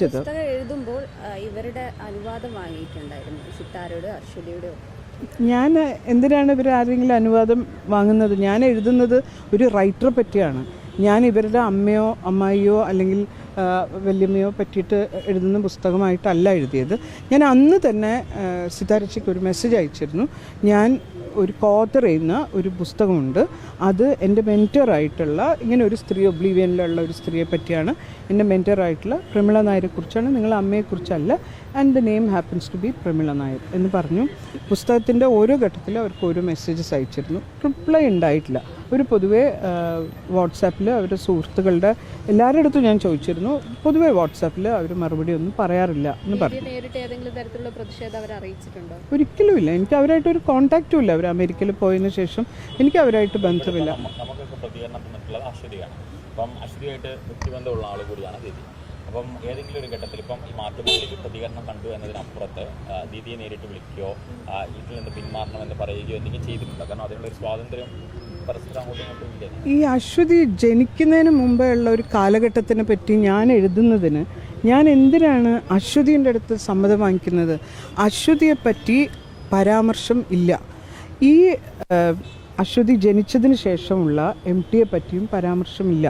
പുസ്തകം എഴുതുമ്പോൾ ഇവരുടെ അനുവാദം വാങ്ങിയിട്ടുണ്ടായിരുന്നു. സിത്താരയുടെ അർഷുലിയുടെ ഞാൻ എന്തിനാണ് ഇവർ ആരെങ്കിലും അനുവാദം വാങ്ങുന്നത്? ഞാൻ എഴുതുന്നത് ഒരു റൈറ്ററെ പറ്റിയാണ്. ഞാൻ ഇവരുടെ അമ്മയോ അമ്മായിയോ അല്ലെങ്കിൽ വല്യമ്മയോ പറ്റിയിട്ട് എഴുതുന്ന പുസ്തകമായിട്ടല്ല എഴുതിയത്. ഞാൻ അന്ന് തന്നെ സിതാരക്ഷയ്ക്ക് ഒരു മെസ്സേജ് അയച്ചിരുന്നു. ഞാൻ ഒരു കോതർ എന്ന ഒരു പുസ്തകമുണ്ട്. അത് എന്റെ മെന്ററായിട്ടുള്ള ഇങ്ങനെ ഒരു സ്ത്രീ ഒബ്ലീവിയനിലുള്ള ഒരു സ്ത്രീയെ പറ്റിയാണ് എന്റെ മെന്ററായിട്ടുള്ള പ്രമിള നായരെ കുറിച്ചാണ്. നിങ്ങൾ അമ്മയെക്കുറിച്ചല്ല and the name happens to be Pramila Nair എന്ന് പറഞ്ഞു. പുസ്തകത്തിന്റെ ഓരോ ഘട്ടത്തിലും അവർക്ക് ഓരോ മെസ്സേജസ് അയച്ചിരുന്നു. റിപ്ലൈ ഉണ്ടായിട്ടില്ല. ഒരു പൊതുവേ വാട്സാപ്പിൽ അവരുടെ സുഹൃത്തുക്കളുടെ എല്ലാവരുടെ അടുത്തും ഞാൻ ചോദിച്ചിരുന്നു. പൊതുവേ വാട്സാപ്പിൽ അവർ മറുപടി ഒന്നും പറയാറില്ല എന്ന് പറഞ്ഞു. ഒരിക്കലും ഇല്ല. എനിക്ക് അവരായിട്ട് ഒരു കോണ്ടാക്റ്റും ഇല്ല. അവർ അമേരിക്കയിൽ പോയതിന് ശേഷം എനിക്ക് അവരായിട്ട് ബന്ധമില്ല. അപ്പം അശ്വതിയായിട്ട് വ്യക്തിബന്ധമുള്ള ആൾ കൂടിയാണ് അപ്പം ഏതെങ്കിലും ഒരു ഘട്ടത്തിൽ ഇപ്പം ഈ മാധ്യമങ്ങളിലേക്ക് പ്രതികരണം കണ്ടു എന്നതിനപ്പുറത്ത് ദീദിയെ നേരിട്ട് വിളിക്കുകയോ ഇതിൽ നിന്ന് പിന്മാറണമെന്ന് പറയുകയോ എന്തെങ്കിലും ചെയ്തിട്ടുണ്ടോ? കാരണം അതിനുള്ള ഒരു സ്വാതന്ത്ര്യം ഈ അശ്വതി ജനിക്കുന്നതിന് മുമ്പേ ഉള്ള ഒരു കാലഘട്ടത്തിനെ പറ്റി ഞാൻ എഴുതുന്നതിന് ഞാൻ എന്തിനാണ് അശ്വതിന്റെ അടുത്ത് സമ്മതം വാങ്ങിക്കുന്നത്? അശ്വതിയെ പറ്റി പരാമർശം ഇല്ല. ഈ അശ്വതി ജനിച്ചതിന് ശേഷമുള്ള എം ടിയെ പറ്റിയും പരാമർശമില്ല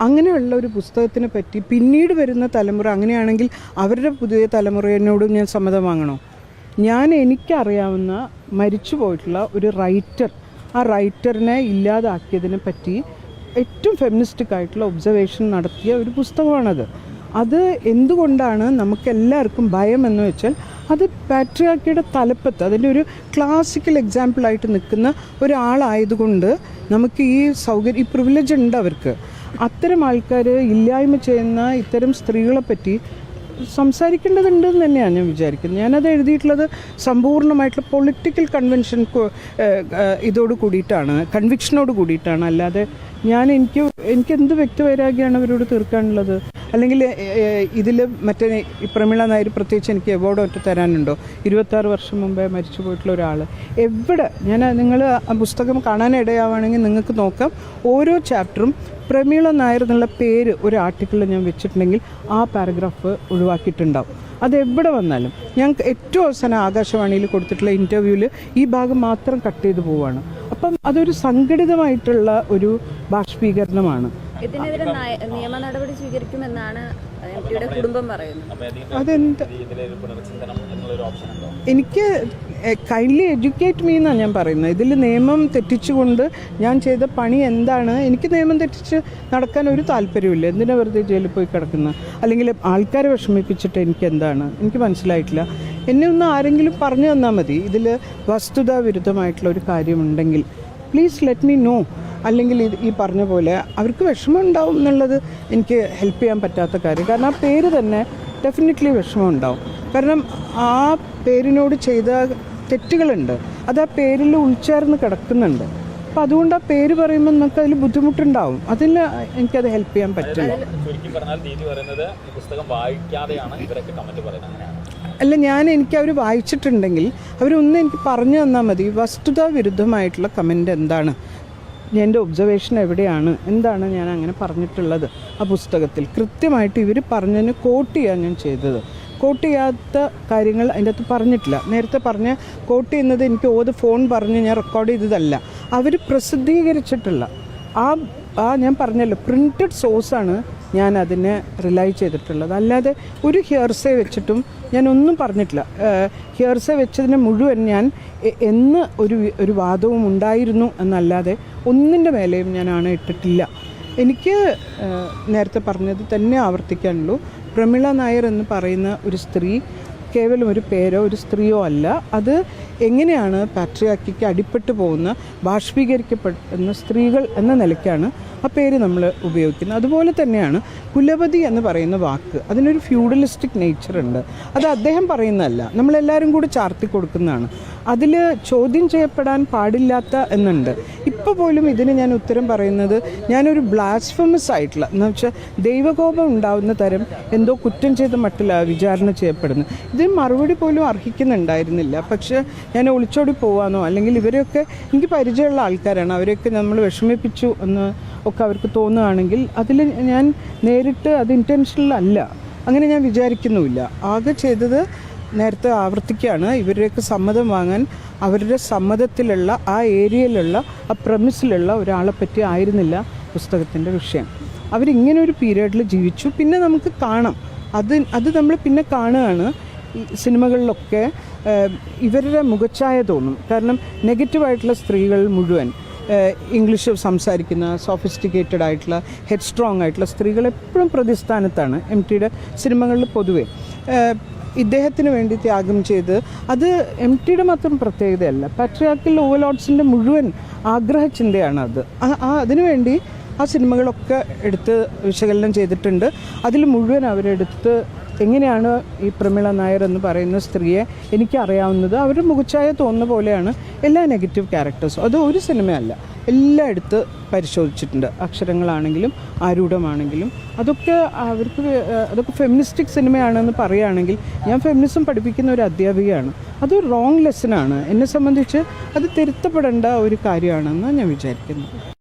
അങ്ങനെയുള്ള ഒരു പുസ്തകത്തിനെ പറ്റി പിന്നീട് വരുന്ന തലമുറ അങ്ങനെയാണെങ്കിൽ അവരുടെ പുതിയ തലമുറയോടും ഞാൻ സമ്മതം വാങ്ങണോ? ഞാൻ എനിക്കറിയാവുന്ന മരിച്ചു പോയിട്ടുള്ള ഒരു റൈറ്റർ ആ റൈറ്ററിനെ ഇല്ലാതാക്കിയതിനെ പറ്റി ഏറ്റവും ഫെമിനിസ്റ്റിക് ആയിട്ടുള്ള ഒബ്സർവേഷൻ നടത്തിയ ഒരു പുസ്തകമാണത്. അത് എന്തുകൊണ്ടാണ് നമുക്കെല്ലാവർക്കും ഭയം എന്ന് വെച്ചാൽ അത് പാട്രിയാർക്കിയുടെ തലപ്പത്ത് അതിന്റെ ഒരു ക്ലാസിക്കൽ എക്സാമ്പിളായിട്ട് നിൽക്കുന്ന ഒരാളായതുകൊണ്ട് നമുക്ക് ഈ സൗകര്യം ഈ പ്രിവിലേജ് ഉണ്ട് അവർക്ക്. അത്തരം ആൾക്കാർ ഇല്ലായ്മ ചെയ്യുന്ന ഇത്തരം സ്ത്രീകളെ പറ്റി സംസാരിക്കേണ്ടതുണ്ടെന്ന് തന്നെയാണ് ഞാൻ വിചാരിക്കുന്നത്. ഞാനത് എഴുതിയിട്ടുള്ളത് സമ്പൂർണമായിട്ടുള്ള പൊളിറ്റിക്കൽ കൺവെൻഷൻ ഇതോട് കൂടിയിട്ടാണ് കൺവിക്ഷനോട് കൂടിയിട്ടാണ്. അല്ലാതെ ഞാൻ എനിക്ക് എനിക്ക് എന്ത് വ്യക്തിവൈരാഗ്യമാണ് അവരോട് തീർക്കാനുള്ളത്? അല്ലെങ്കിൽ ഇതിൽ മറ്റേ ഈ പ്രമീള നായർ പ്രത്യേകിച്ച് എനിക്ക് എവോർഡ് ഒറ്റ തരാനുണ്ടോ? ഇരുപത്താറ് വർഷം മുമ്പേ മരിച്ചു പോയിട്ടുള്ള ഒരാൾ എവിടെ? ഞാൻ നിങ്ങൾ ആ പുസ്തകം കാണാനിടയാവുകയാണെങ്കിൽ നിങ്ങൾക്ക് നോക്കാം. ഓരോ ചാപ്റ്ററും പ്രമീള നായർ എന്നുള്ള പേര് ഒരു ആർട്ടിക്കിളിൽ ഞാൻ വെച്ചിട്ടുണ്ടെങ്കിൽ ആ പാരഗ്രാഫ് ഒഴിവാക്കിയിട്ടുണ്ടാവും. അത് എവിടെ വന്നാലും ഞാൻ ഏറ്റവും അവസാനം ആകാശവാണിയിൽ കൊടുത്തിട്ടുള്ള ഇന്റർവ്യൂവിൽ ഈ ഭാഗം മാത്രം കട്ട് ചെയ്ത് പോവുകയാണ് അപ്പം അതൊരു സംഘടിതമായിട്ടുള്ള ഒരു ബാഷ്പീകരണമാണ്. ഇതിനെതിരെ നയ- നിയമ നടപടി സ്വീകരിക്കുമെന്നാണ് കുടുംബം പറയുന്നത്. അതെന്ത്? എനിക്ക് കൈൻഡ്ലി എഡ്യൂക്കേറ്റ് മീ എന്നാണ് ഞാൻ പറയുന്നത്. ഇതിൽ നിയമം തെറ്റിച്ചുകൊണ്ട് ഞാൻ ചെയ്ത പണി എന്താണ്? എനിക്ക് നിയമം തെറ്റിച്ച് നടക്കാൻ ഒരു താല്പര്യമില്ല എന്തിനാ വെറുതെ ജയിലിൽ പോയി കിടക്കുന്നത് അല്ലെങ്കിൽ ആൾക്കാരെ വിഷമിപ്പിച്ചിട്ട് എനിക്ക് എന്താണ്? എനിക്ക് മനസ്സിലായിട്ടില്ല. എന്നെ ഒന്ന് ആരെങ്കിലും പറഞ്ഞു തന്നാൽ മതി. ഇതിൽ വസ്തുതാ വിരുദ്ധമായിട്ടുള്ള ഒരു കാര്യമുണ്ടെങ്കിൽ. പ്ലീസ് ലെറ്റ് മീ നോ അല്ലെങ്കിൽ ഇത് ഈ പറഞ്ഞ പോലെ അവർക്ക് വിഷമം ഉണ്ടാവും എന്നുള്ളത് എനിക്ക് ഹെൽപ്പ് ചെയ്യാൻ പറ്റാത്ത കാര്യം. കാരണം ആ പേര് തന്നെ ഡെഫിനറ്റ്ലി വിഷമം ഉണ്ടാവും കാരണം ആ പേരിനോട് ചെയ്ത തെറ്റുകളുണ്ട്. അത് ആ പേരിൽ ഉൾച്ചേർന്ന് കിടക്കുന്നുണ്ട്. അപ്പം അതുകൊണ്ട് ആ പേര് പറയുമ്പോൾ നമുക്ക് അതിൽ ബുദ്ധിമുട്ടുണ്ടാവും. അതിൽ എനിക്കത് ഹെൽപ്പ് ചെയ്യാൻ പറ്റില്ല. അല്ല ഞാൻ എനിക്ക് അവർ വായിച്ചിട്ടുണ്ടെങ്കിൽ അവരൊന്ന് എനിക്ക് പറഞ്ഞു തന്നാൽ മതി. വസ്തുതാ വിരുദ്ധമായിട്ടുള്ള കമന്റ് എന്താണ്? എന്റെ ഒബ്സർവേഷൻ എവിടെയാണ്? എന്താണ് ഞാൻ അങ്ങനെ പറഞ്ഞിട്ടുള്ളത്? ആ പുസ്തകത്തിൽ കൃത്യമായിട്ട് ഇവർ പറഞ്ഞതിന് കോട്ട് ചെയ്യാൻ ഞാൻ ചെയ്തത്. കോട്ട് ചെയ്യാത്ത കാര്യങ്ങൾ അതിന്റെ അകത്ത് പറഞ്ഞിട്ടില്ല. നേരത്തെ പറഞ്ഞ കോട്ട് ചെയ്യുന്നത് എനിക്ക് ഓത് ഫോൺ പറഞ്ഞ് ഞാൻ റെക്കോർഡ് ചെയ്തതല്ല. അവർ പ്രസിദ്ധീകരിച്ചിട്ടുള്ള ആ ആ ഞാൻ പറഞ്ഞല്ലോ പ്രിന്റഡ് സോഴ്സാണ് ഞാൻ അതിനെ റിലൈ ചെയ്തിട്ടുള്ളത്. അല്ലാതെ ഒരു ഹിയർസേ വെച്ചിട്ടും ഞാൻ ഒന്നും പറഞ്ഞിട്ടില്ല ഹിയർസേ വെച്ചതിന് മുഴുവൻ ഞാൻ എന്ന് ഒരു ഒരു വാദവും ഉണ്ടായിരുന്നു എന്നല്ലാതെ ഒന്നിന്റെ മേലെയും ഞാനാണ് ഇട്ടിട്ടില്ല. എനിക്ക് നേരത്തെ പറഞ്ഞത് തന്നെ ആവർത്തിക്കാനുള്ളൂ. പ്രമിള നായർ എന്ന് പറയുന്ന ഒരു സ്ത്രീ കേവലം ഒരു പേരോ ഒരു സ്ത്രീയോ അല്ല. അത് എങ്ങനെയാണ് പാട്രിയാക്കിക്ക് അടിപ്പെട്ടു പോകുന്ന ബാഷ്പീകരിക്കപ്പെടുന്ന സ്ത്രീകൾ എന്ന നിലയ്ക്കാണ് ആ പേര് നമ്മൾ ഉപയോഗിക്കുന്നത്. അതുപോലെ തന്നെയാണ് കുലപതി എന്ന് പറയുന്ന വാക്ക്. അതിനൊരു ഫ്യൂഡലിസ്റ്റിക് നേച്ചർ ഉണ്ട്. അത് അദ്ദേഹം പറയുന്നതല്ല. നമ്മളെല്ലാവരും കൂടി ചാർത്തി കൊടുക്കുന്നതാണ്. അതിൽ ചോദ്യം ചെയ്യപ്പെടാൻ പാടില്ലാത്ത എന്നുണ്ട്. ഇപ്പോൾ പോലും ഇതിന് ഞാൻ ഉത്തരം പറയുന്നത് ഞാനൊരു ബ്ലാസ്ഫമസ് ആയിട്ടുള്ള എന്ന് വെച്ചാൽ ദൈവകോപം ഉണ്ടാവുന്ന തരം എന്തോ കുറ്റം ചെയ്ത മട്ടിലാണ് വിചാരണ ചെയ്യപ്പെടുന്നത്. ഇതിന് മറുപടി പോലും അർഹിക്കുന്നുണ്ടായിരുന്നില്ല. പക്ഷേ ഞാൻ ഒളിച്ചോടി പോകാനോ അല്ലെങ്കിൽ ഇവരെയൊക്കെ എനിക്ക് പരിചയമുള്ള ആൾക്കാരാണ് അവരെയൊക്കെ നമ്മൾ വിഷമിപ്പിച്ചു എന്ന് ഒക്കെ അവർക്ക് തോന്നുകയാണെങ്കിൽ അതിൽ ഞാൻ നേരിട്ട് അത് ഇന്റൻഷനിലല്ല അങ്ങനെ ഞാൻ വിചാരിക്കുന്നുമില്ല. ആകെ ചെയ്തത് നേരത്തെ ആവർത്തിക്കുകയാണ്. ഇവരുടെയൊക്കെ സമ്മതം വാങ്ങാൻ അവരുടെ സമ്മതത്തിലുള്ള ആ ഏരിയയിലുള്ള ആ പ്രമിസിലുള്ള ഒരാളെ പറ്റി ആയിരുന്നില്ല പുസ്തകത്തിന്റെ വിഷയം. അവരിങ്ങനെ ഒരു പീരീഡിൽ ജീവിച്ചു. പിന്നെ നമുക്ക് കാണാം. അത് അത് നമ്മൾ പിന്നെ കാണുകയാണ്. സിനിമകളിലൊക്കെ ഇവരുടെ മുഖച്ഛായ തോന്നും. കാരണം നെഗറ്റീവായിട്ടുള്ള സ്ത്രീകൾ മുഴുവൻ ഇംഗ്ലീഷ് സംസാരിക്കുന്ന സോഫിസ്റ്റിക്കേറ്റഡ് ആയിട്ടുള്ള ഹെഡ് സ്ട്രോങ് ആയിട്ടുള്ള സ്ത്രീകൾ എപ്പോഴും പ്രതിസ്ഥാനത്താണ് എം ടിയുടെ സിനിമകളിൽ പൊതുവേ. ഇദ്ദേഹത്തിന് വേണ്ടി ത്യാഗം ചെയ്ത് അത് എം ടിയുടെ മാത്രം പ്രത്യേകതയല്ല. പാട്രിയാർക്കൽ ഓവർലോഡ്സിന്റെ മുഴുവൻ ആഗ്രഹ ചിന്തയാണ് അത്. അതിനുവേണ്ടി ആ സിനിമകളൊക്കെ എടുത്ത് വിശകലനം ചെയ്തിട്ടുണ്ട്. അതിൽ മുഴുവൻ അവരെടുത്ത് എങ്ങനെയാണ് ഈ പ്രമിള നായർ എന്ന് പറയുന്ന സ്ത്രീയെ എനിക്കറിയാവുന്നത്. അവരുടെ മുഖച്ഛായ തോന്നുന്ന പോലെയാണ് എല്ലാ നെഗറ്റീവ് ക്യാരക്ടേഴ്സും. അത് ഒരു സിനിമയല്ല. എല്ലാം പരിശോധിച്ചിട്ടുണ്ട്. അക്ഷരങ്ങളാണെങ്കിലും ആരൂഢമാണെങ്കിലും. അതൊക്കെ അവർക്ക് അതൊക്കെ ഫെമിനിസ്റ്റിക് സിനിമയാണെന്ന് പറയുകയാണെങ്കിൽ ഞാൻ ഫെമിനിസം പഠിപ്പിക്കുന്ന ഒരു അധ്യാപികയാണ്. അത് റോങ് ലെസനാണ് എന്നെ സംബന്ധിച്ച് അത് തിരുത്തപ്പെടേണ്ട ഒരു കാര്യമാണെന്ന് ഞാൻ വിചാരിക്കുന്നു